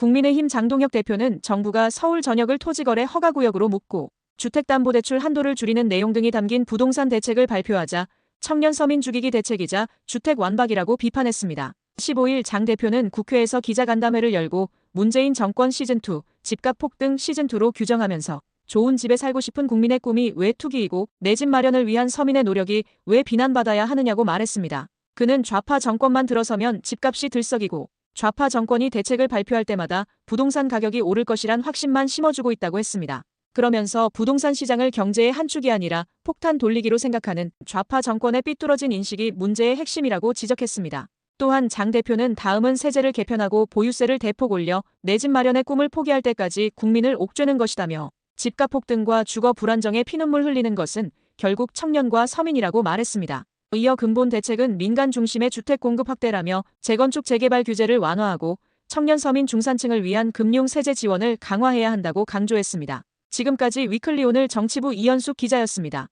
국민의힘 장동혁 대표는 정부가 서울 전역을 토지거래 허가구역으로 묶고 주택담보대출 한도를 줄이는 내용 등이 담긴 부동산 대책을 발표하자 청년 서민 죽이기 대책이자 주택 완박이라고 비판했습니다. 15일 장 대표는 국회에서 기자간담회를 열고 문재인 정권 시즌2, 집값 폭등 시즌2로 규정하면서 좋은 집에 살고 싶은 국민의 꿈이 왜 투기이고 내 집 마련을 위한 서민의 노력이 왜 비난받아야 하느냐고 말했습니다. 그는 좌파 정권만 들어서면 집값이 들썩이고 좌파 정권이 대책을 발표할 때마다 부동산 가격이 오를 것이란 확신만 심어주고 있다고 했습니다. 그러면서 부동산 시장을 경제의 한 축이 아니라 폭탄 돌리기로 생각하는 좌파 정권의 삐뚤어진 인식이 문제의 핵심이라고 지적했습니다. 또한 장 대표는 다음은 세제를 개편하고 보유세를 대폭 올려 내 집 마련의 꿈을 포기할 때까지 국민을 옥죄는 것이다며 집값 폭등과 주거 불안정에 피눈물 흘리는 것은 결국 청년과 서민이라고 말했습니다. 이어 근본 대책은 민간 중심의 주택 공급 확대라며 재건축 재개발 규제를 완화하고 청년 서민 중산층을 위한 금융 세제 지원을 강화해야 한다고 강조했습니다. 지금까지 위클리 오늘 정치부 이현숙 기자였습니다.